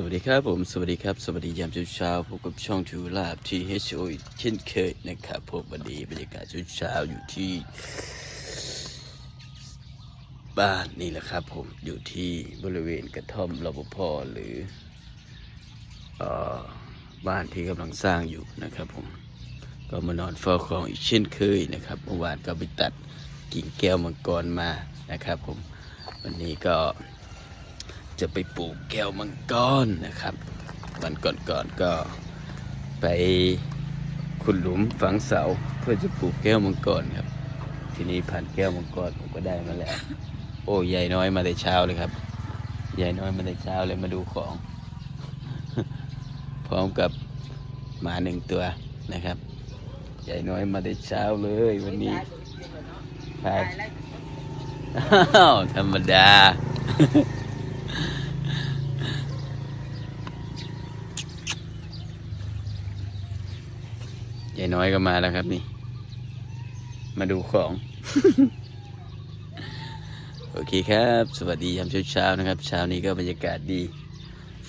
สวัสดีครับผม สวัสดีครับ สวัสดียามเช้าพบกับช่องทูลาบที่ HO เช่นเคยนะครับผมวันนี้บรรยากาศเช้าอยู่ที่ บ้านนี่แหละครับผมอยู่ที่บริเวณกระท่อมรปภหรืออบ้านที่กำลังสร้างอยู่นะครับผมก็มานอนเฝ้าของอีกเช่นเคยนะครับเมื่อวานก็ไปตัดกิ่งแก้วมังกรมานะครับผมวันนี้ก็ จะไปปลูกแก้วมังกรนะครับ วันก่อนๆก็ไปขุดหลุมฝังเสาเพื่อจะปลูกแก้วมังกรครับ ทีนี้ผ่านแก้วมังกรผมก็ได้มาแล้ว โอ้ยายน้อยมาแต่เช้าเลยครับยายน้อยมาแต่เช้าเลยมาดูของ พร้อมกับหมาหนึ่งตัวนะครับยายน้อยมาแต่เช้าเลยวันนี้ครับอ้าวธรรมดา ยายน้อยก็มาแล้วครับนี่ มาดูของ โอเคครับ สวัสดียามเช้าๆนะครับ เช้านี้ก็บรรยากาศดี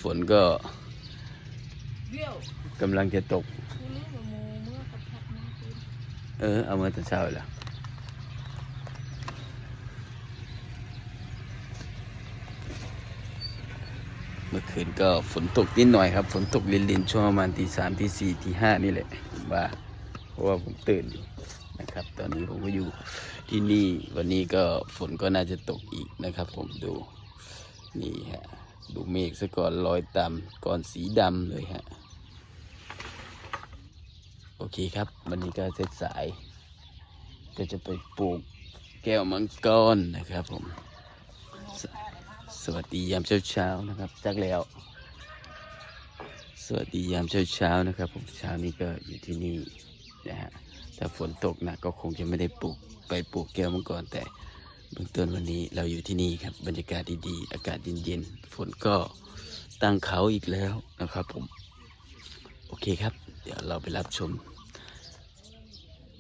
ฝนก็กำลังจะตก เออ เอามาแต่เช้าแล้ว มื่อคืนก็ฝนตกนิดหน่อยครับ ฝนตกลินๆช่วงประมาณตีสามตีสี่ตีห้านี่แหละว่าเพราะว่าผมตื่นอยู่นะครับ ตอนนี้ผมก็อยู่ที่นี่วันนี้ก็ฝนก็น่าจะตกอีกนะครับ ผมดูนี่ฮะดูเมฆซะก่อนลอยตำก่อนสีดำเลยฮะโอเคครับ วันนี้ก็เสร็จสาย ก็จะไปปลูกแก้วมังกรนะครับผม สวัสดียามเช้าๆนะครับจักแล้ว สวัสดียามเช้าๆนะครับผมเช้านี้ก็อยู่ที่นี่นะฮะถ้าฝนตกหนักก็คงจะไม่ได้ปลูกไปปลูกแก้วมังกรแต่เบื้องต้นวันนี้เราอยู่ที่นี่ครับบรรยากาศดีๆ อากาศเย็นๆฝนก็ตั้งเขาอีกแล้วนะครับผม โอเคครับ เดี๋ยวเราไปรับชม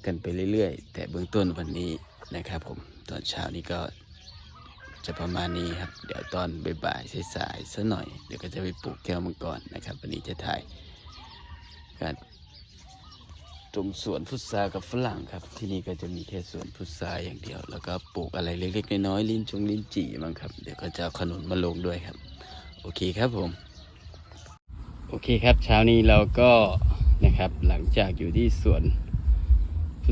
กันไปเรื่อยๆ แต่เบื้องต้นวันนี้นะครับผมตอนเช้านี้ก็ จะประมาณนี้ครับ เดี๋ยวตอนบ่ายๆสายๆสักหน่อย เดี๋ยวก็จะไปปลูกแก้วมังกรนะครับ วันนี้จะถ่ายการตรงสวนพุทรากับฝรั่งครับ ที่นี่ก็จะมีแค่สวนพุทราอย่างเดียว แล้วก็ปลูกอะไรเล็กๆน้อยๆลิ้นจงลิ้นจี่มั้งครับ เดี๋ยวก็จะเอาขนุนมาลงด้วยครับ โอเคครับผม โอเคครับเช้านี้เราก็นะครับหลังจากอยู่ที่สวน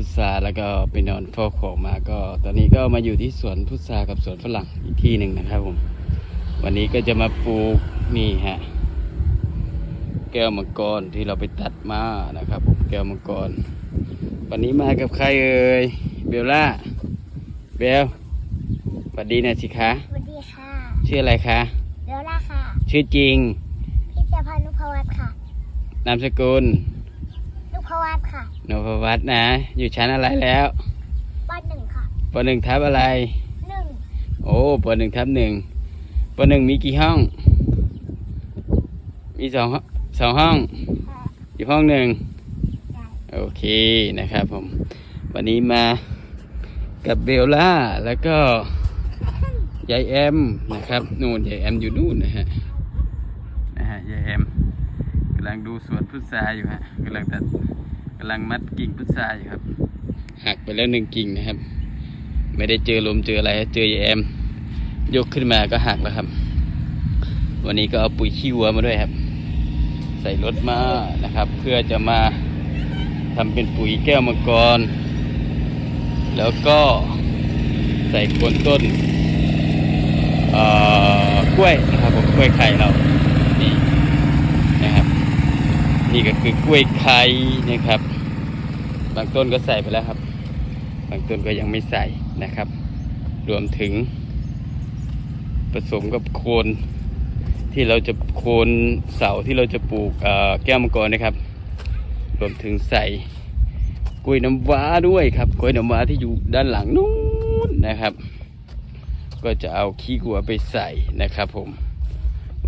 พุทราแล้วก็ไปนอนเฝ้าของมาก็ ตอนนี้ก็มาอยู่ที่สวนพุทรากับสวนฝรั่งอีกที่หนึ่งนะครับผม วันนี้ก็จะมาปลูกนี่ฮะแก้วมังกรที่เราไปตัดมานะครับผมแก้วมังกร วันนี้มากับใครเอ่ยเบลล่าเบลสวัสดีหนะสิคะสวัสดีค่ะชื่ออะไรคะเบลล่าค่ะ ชื่อจริงพิจพานุพวัฒน์ค่ะนามสกุลนุพวัฒ น์ค่ะนพวัฒน์นะ อยู่ชั้นอะไรแล้วบ้านหนึ่งค่ะปหนึ่งทับอะไร หนึ่งโอ้ปหนึ่งทับหนึ่งปหนึ่งมีกี่ห้อง มีสองห้องสองห้องค่ะอยู่ห้องหนึ่งใช่โอเคนะครับผม วันนี้มากับเบลล่าแล้วก็ยายแอมนะครับนู่นยายแอมอยู่นู่นนะฮะนะฮะยายแอมกำลังดูสวนพุทราอยู่ฮะกำลังตัด กำลังมัดกิ่งพุทราอยู่ครับ หักไปแล้วหนึ่งกิ่งนะครับ ไม่ได้เจอลมเจออะไรเจอยายแอมยกขึ้นมาก็หักแล้วครับ วันนี้ก็เอาปุ๋ยขี้วัวมาด้วยครับ ใส่รถมานะครับ เพื่อจะมาทำเป็นปุ๋ยแก้วมังกร แล้วก็ใส่โคนต้นกล้วยนะครับผมกล้วยไข่เรา นี่ก็คือกล้วยไข่นะครับ บางต้นก็ใส่ไปแล้วครับ บางต้นก็ยังไม่ใส่นะครับ รวมถึง ผสมกับโคนที่เราจะโคนเสาที่เราจะปลูกแก้วมังกรนะครับ รวมถึงใส่กล้วยน้ำว้าด้วยครับกล้วยน้ำว้าที่อยู่ด้านหลังนู้นนะครับ ก็จะเอาขี้กัวไปใส่นะครับผม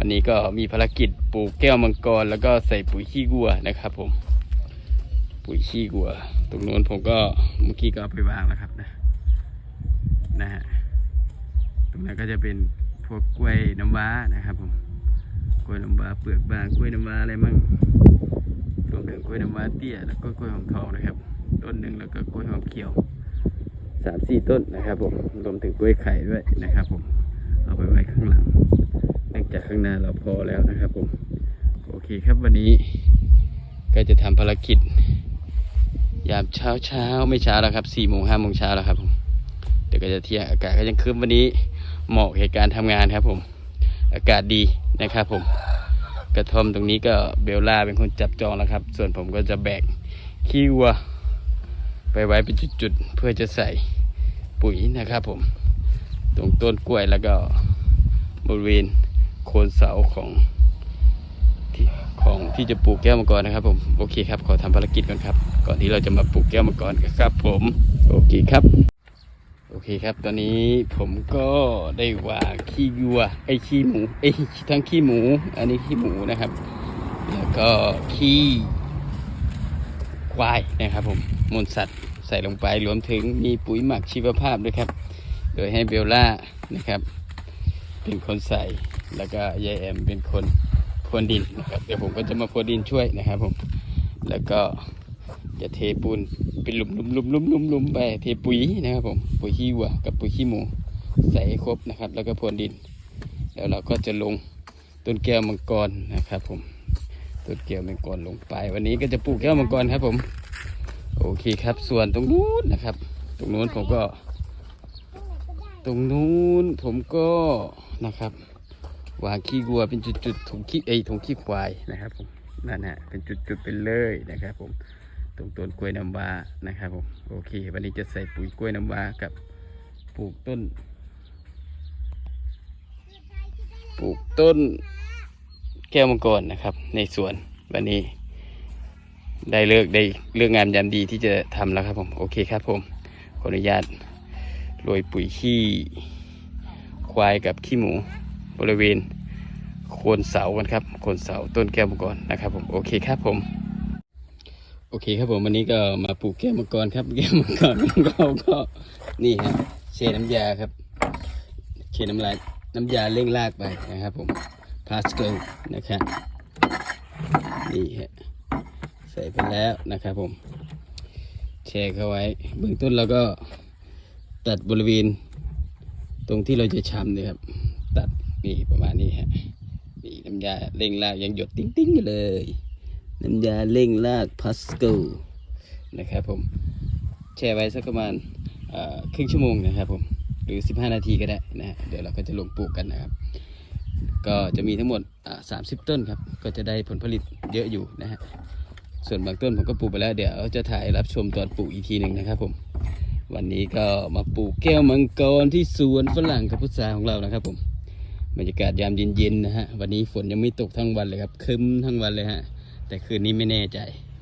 วันนี้ก็มีภารกิจปลูกแก้วมังกร แล้วก็ใส่ปุ๋ยขี้กัวนะครับผม ปุ๋ยขี้กัว ตรงโน้นผมก็เมื่อกี้ก็เอาไปวางแล้วครับนะนะฮะตรงนั้นก็จะเป็นพวกกล้วยน้ำว้านะครับผมกล้วยน้ำว้าเปลือกบางกล้วยน้ำว้าอะไรมั่งรวมถึงกล้วยน้ำว้าเตี้ยแล้วก็กล้วยหอมทองนะครับ ต้นหนึ่งแล้วก็กล้วยหอมเขียวสามสี่ต้นนะครับผมรวมถึงกล้วยไข่ด้วยนะครับผมเอาไปไว้ข้างหลัง จากข้างหน้าเราพอแล้วนะครับผมโอเคครับวันนี้ก็จะทำภารกิจ ยามเช้าเช้าไม่เช้าแล้วครับสี่โมงห้าโมงเช้าแล้วครับผมเดี๋ยวก็จะเที่ยงอากาศก็ยังครึ้มวันนี้เหมาะเหตุการณ์ทำงานครับผม อากาศดีนะครับผมกระท่อมตรงนี้ก็เบลล่าเป็นคนจับจองแล้วครับ ส่วนผมก็จะแบกขี้วัวไปไว้เป็นจุดๆ เพื่อจะใส่ปุ๋ยนะครับผม ตรงต้นกล้วยแล้วก็บริเวณ โคนเสาของที่ของที่จะปลูกแก้วมังกรนะครับ ผมโอเคครับ ขอทำภารกิจก่อนครับ ก่อนที่เราจะมาปลูกแก้วมังกรกันครับ ผมโอเคครับ โอเคครับ ตอนนี้ผมก็ได้วางขี้วัว ไอ้ขี้หมูไอ้ทั้งขี้หมู อันนี้ขี้หมูนะครับ แล้วก็ขี้ควายนะครับ ผมมูลสัตว์ใส่ลงไปรวมถึงมีปุ๋ยหมักชีวภาพด้วยครับ โดยให้เบลล่านะครับ เป็นคนใส่ แล้วก็ยายแอมเป็นคนพรวนดินนะครับเดี๋ยวผมก็จะมาพรวนดินช่วยนะครับผมแล้วก็จะเทปูนเป็นหลุมลุมลุมลุมลุมลุมไปเทปุ๋ยนะครับผมปุ๋ยขี้วัวกับปุ๋ยขี้หมูใส่ครบนะครับ แล้วก็พรวนดิน แล้วเราก็จะลงต้นแก้วมังกรนะครับผมต้นแก้วมังกรลงไป วันนี้ก็จะปลูกแก้วมังกรครับผมโอเคครับ ส่วนตรงนู้นนะครับ ตรงนู้นผมก็ ตรงนู้นผมก็นะครับ วางขี้วัวเป็นจุดๆถุงขี้ไอถุงขี้ควายนะครับผมนั่นฮะเป็นจุดๆเป็นเลยนะครับ ผมตรงต้นกล้วยน้ำว้านะครับผมโอเค วันนี้จะใส่ปุ๋ยกล้วยน้ำว้ากับปลูกต้น ปลูกต้นแก้วมังกรนะครับ ในสวนวันนี้ ได้เลิกได้เลือกงามยามดีที่จะทำแล้วครับผมโอเคครับผมขออนุญาตโรยปุ๋ยขี้ควายกับขี้หมู บริเวณโคนเสากันครับโคนเสาต้นแก้วมังกรนะครับผมโอเคครับผม โอเคครับผมวันนี้ก็มาปลูกแก้วมังกรครับแก้วมังกรของเราก็นี่ฮะเชน้ำยาครับเชน้ำลายน้ำยาเร่งรากไปนะครับผมพลาสเกิลนะครับนี่ฮะใส่ไปแล้วนะครับผมแช่เข้าไว้เบื้องต้นเราก็ตัดบริเวณตรงที่เราจะชำเนี่ยครับ ตัด นี่ประมาณนี้ฮะนี่น้ำยาเร่งรากยังหยดติ้งติ้งๆอยู่เลย น้ำยาเร่งรากพัสกิลนะครับผมแช่ไว้สักประมาณครึ่งชั่วโมงนะครับผมหรือ 15 นาทีก็ได้นะฮะเดี๋ยวเราก็จะลงปลูกกันนะครับก็จะมีทั้งหมดอ่า30ต้นครับ ก็จะได้ผลผลิตเยอะอยู่นะฮะ ส่วนบางต้นผมก็ปลูกไปแล้ว เดี๋ยวจะถ่ายรับชมตอนปลูกอีกทีหนึ่งนะครับผม วันนี้ก็มาปลูกแก้วมังกรที่สวนฝรั่งกับพุทราของเรานะครับผม บรรยากาศยามเย็นๆนะฮะวันนี้ฝนยังไม่ตกทั้งวันเลยครับคึ้มทั้งวันเลยฮะแต่คืนนี้ไม่แน่ใจ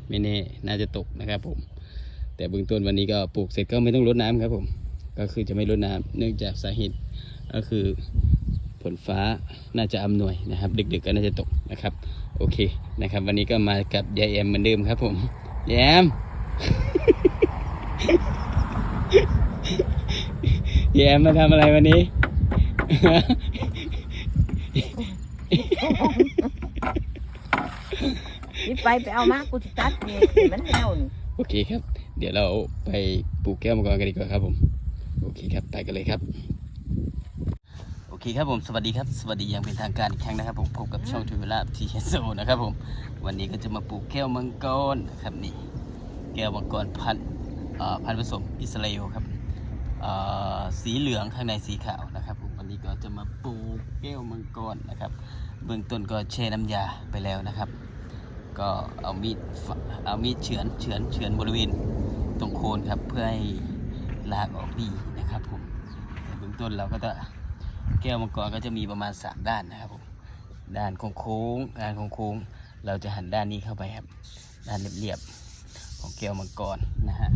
ไม่แน่น่าจะตกนะครับผม แต่เบื้องต้นวันนี้ก็ปลูกเสร็จก็ไม่ต้องรดน้ำครับผม ก็คือจะไม่รดน้ำเนื่องจากสาเหตุก็คือฝนฟ้าน่าจะอำนวยนะครับดึกๆก็น่าจะตกนะครับ โอเคนะครับ วันนี้ก็มากับยายแอมเหมือนเดิมครับผมยายแอมยายแอมมาทำอะไรวันนี้ นี่ไปไปเอามากูสิตัดนี่มันแล้วนี่โอเคครับ เดี๋ยวเราไปปลูกแก้วมังกรกันดีกว่าครับผม โอเคครับไปกันเลยครับ โอเคครับผมสวัสดีครับ สวัสดีอย่างเป็นทางการอีกครั้งนะครับผมพบกับช่องทูเวลาทีเชโซนะครับผม วันนี้ก็จะมาปลูกแก้วมังกรนะครับนี่ แก้วมังกรพันธุ์เอ่อพันธุ์ผสมอิสราเอลครับเอ่อสีเหลืองข้างในสีขาวนะครับผมวันนี้ก็จะมา แก้วมังกรนะครับ เบื้องต้นก็แช่น้ำยาไปแล้วนะครับ ก็เอามีดเอามีดเฉือนเฉือนเฉือนบริเวณตรงโคนครับ เพื่อให้ลากออกดีนะครับผมเบื้องต้นเราก็จะแก้วมังกรก็จะมีประมาณ 3 ด้านนะครับผมด้านโค้งด้านโค้งเราจะหันด้านนี้เข้าไปครับ ด้านเรียบๆของแก้วมังกรนะฮะ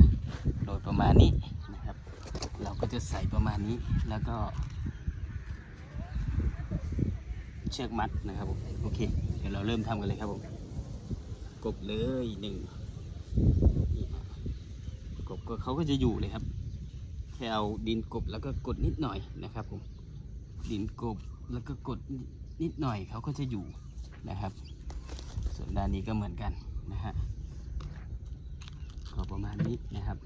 โดยประมาณนี้นะครับ เราก็จะใส่ประมาณนี้แล้วก็ เชือกมัดนะครับผมโอเค เดี๋ยวเราเริ่มทำกันเลยครับผมกบเลยหนึ่งกบก็เขาก็จะอยู่เลยครับแค่เอาดินกบแล้วก็กดนิดหน่อยนะครับผมดินกบแล้วก็กดนิดหน่อยเขาก็จะอยู่นะครับ ส่วนด้านนี้ก็เหมือนกันนะฮะก็ประมาณนี้นะครับ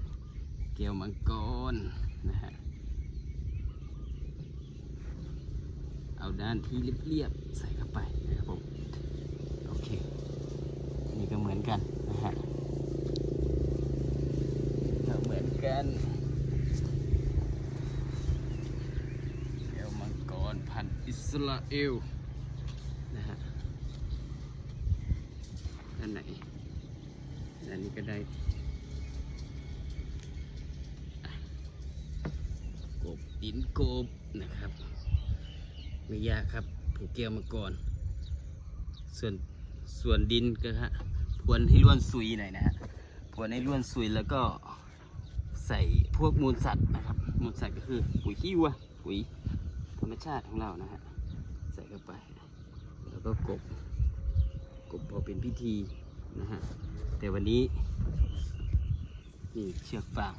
เกลียวมังกรนะฮะ เอาด้านที่เรียบๆใส่เข้าไปนะครับผมโอเค นี่ก็เหมือนกันนะฮะก็เหมือนกันเกลียวมังกรพันอิสราเอลนะฮะด้านไหนด้านนี้ก็ได้กบดินกบนะครับ ไม่ยากครับผูกเกลียวมาก่อน ส่วนส่วนดินก็ฮะพรวนให้ร่วนซุยหน่อยนะฮะพรวนให้ร่วนซุยแล้วก็ใส่พวกมูลสัตว์นะครับ มูลสัตว์ก็คือปุ๋ยขี้วัวปุ๋ยธรรมชาติของเรานะฮะใส่เข้าไป แล้วก็กบกบพอเป็นพิธีนะฮะแต่วันนี้นี่เชือกฟาง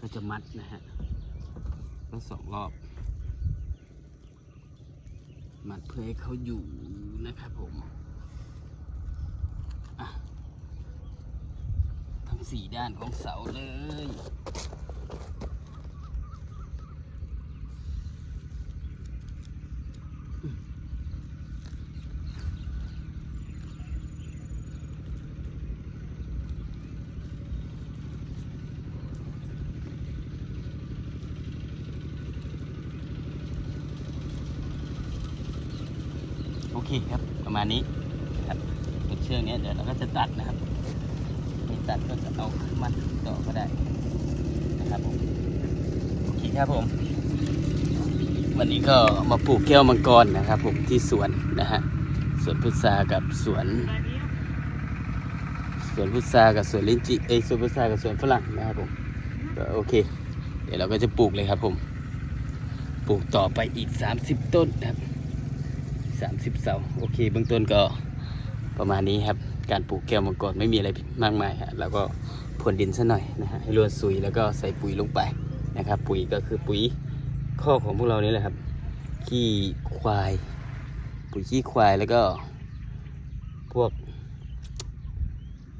ก็จะมัดนะฮะทั้งสองรอบ มัดเพื่อให้เขาอยู่นะครับผมทั้งสี่ด้านของเสาเลย โอเคครับประมาณนี้นะครับเป็นเชือกนี้เดี๋ยวเราก็จะตัดนะครับมีตัดก็จะเอามัดต่อก็ได้นะครับผมโอเคครับผม วันนี้ก็มาปลูกแก้วมังกรนะครับ ผมที่สวนนะฮะสวนพุทรากับสวนสวนพุทรากับสวนลิ้นจีเอสวนพุทรากับสวนฝรั่งนะครับผมก็โอเค เดี๋ยวเราก็จะปลูกเลยครับผม ปลูกต่อไปอีก 30 ต้นนะครับ สามสิบเสาโอเค เบื้องต้นก็ประมาณนี้ครับ การปลูกแก้วมังกรไม่มีอะไรมากมายฮะแล้วก็พรวนดินซะหน่อยนะฮะให้รวนซุยแล้วก็ใส่ปุ๋ยลงไปนะครับ ปุ๋ยก็คือปุ๋ยข้อของพวกเรานี่แหละครับขี้ควาย ปุ๋ยขี้ควายแล้วก็ พวก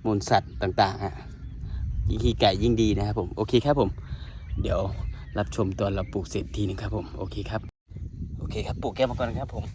มูลสัตว์ต่างๆฮะยิ่งขี้ไก่ยิ่งดีนะครับผมโอเคครับผม เดี๋ยวรับชมตอนเราปลูกเสร็จทีหนึงครับผมโอเคครับโอเคครับปลูกแก้วมังกรครับผม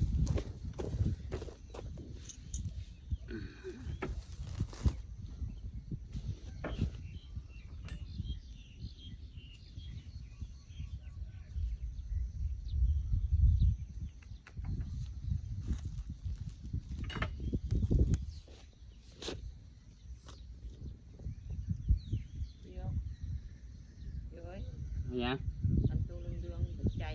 เดี๋ยวเดี๋ยวเอ้ยยังอันตัวเรืองๆใจ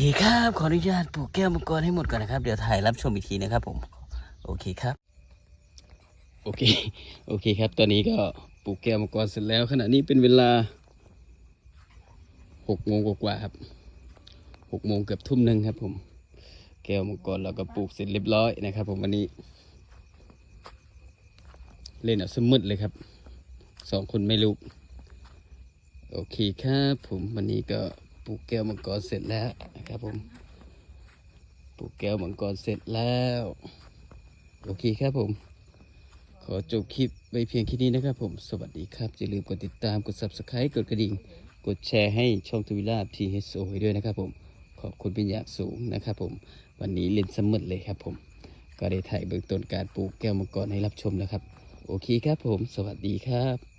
เอาครับขออนุญาตปลูกแก้วมังกรให้หมดก่อนนะครับ เดี๋ยวถ่ายรับชมอีกทีนะครับผม โอเคครับ โอเค โอเคครับ ตอนนี้ก็ปลูกแก้วมังกรเสร็จแล้ว ขณะนี้เป็นเวลาหกโมงกว่าครับหกโมงเกือบทุ่มหนึ่งครับ ผม แก้วมังกรเราก็ปลูกเสร็จเรียบร้อยนะครับ ผมวันนี้ เล่นเอาสมืดเลยครับสองคนไม่ลุกโอเคครับ ผมวันนี้ก็ ปลูกแก้วมังกรเสร็จแล้วนะครับผมปลูกแก้วมังกรเสร็จแล้วโอเคครับผม ขอจบคลิปไว้เพียงแค่นี้นะครับผมสวัสดีครับอย่าลืมกดติดตามกด subscribe กดกระดิ่ง กดแชร์ให้ช่องทวิลาบทีเฮโซด้วยนะครับผมขอบคุณเป็นอย่างสูงนะครับผมวันนี้เล่นสมมดเลยครับผม ก็ได้ถ่ายเบื้องต้นการปลูกแก้วมังกรให้รับชมแล้วครับ โอเคครับผม สวัสดีครับ